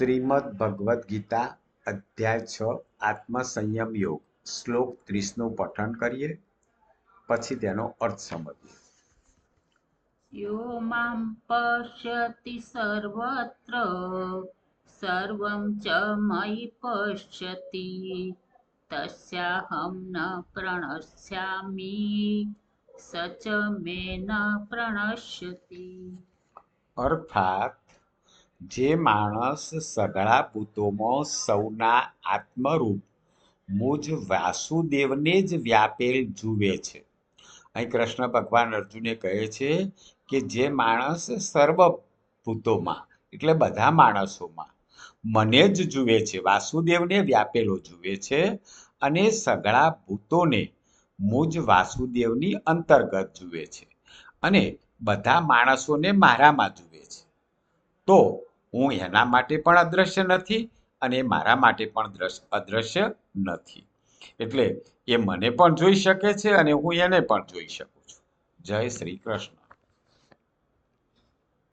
શ્રીમદ ભગવદ્ ગીતા અધ્યાય છ આત્મસંયમ યોગ શ્લોક ત્રીસનું પઠન કરીએ પછી તેનો અર્થ સમજીએ. યો મામ પશ્યતિ સર્વત્ર સર્વમ ચ મયि પશ્યતિ તસ્યાહમ ન પ્રણશ્યામી સચ મે ન પ્રણશ્યતિ. અર્થાત જે માણસ સઘળા ભૂતોમાં સૌના આત્મરૂપ મુજ વાસુદેવને જ વ્યાપેલ જુએ છે. અહીં કૃષ્ણ ભગવાન અર્જુને કહે છે કે જે માણસ સર્વ ભૂતોમાં એટલે બધા માણસોમાં, મને જ જુએ છે, વાસુદેવને વ્યાપેલો જુએ છે અને સઘળા ભૂતોને મુજ વાસુદેવની અંતર્ગત જુએ છે અને બધા માણસોને મારામાં જુએ છે. તો હું એના માટે પણ અદ્રશ્ય નથી અને મારા માટે પણ દ્રશ્ય અદ્રશ્ય નથી. એટલે એ મને પણ જોઈ શકે છે અને હું એને પણ જોઈ શકું છું. જય શ્રી કૃષ્ણ.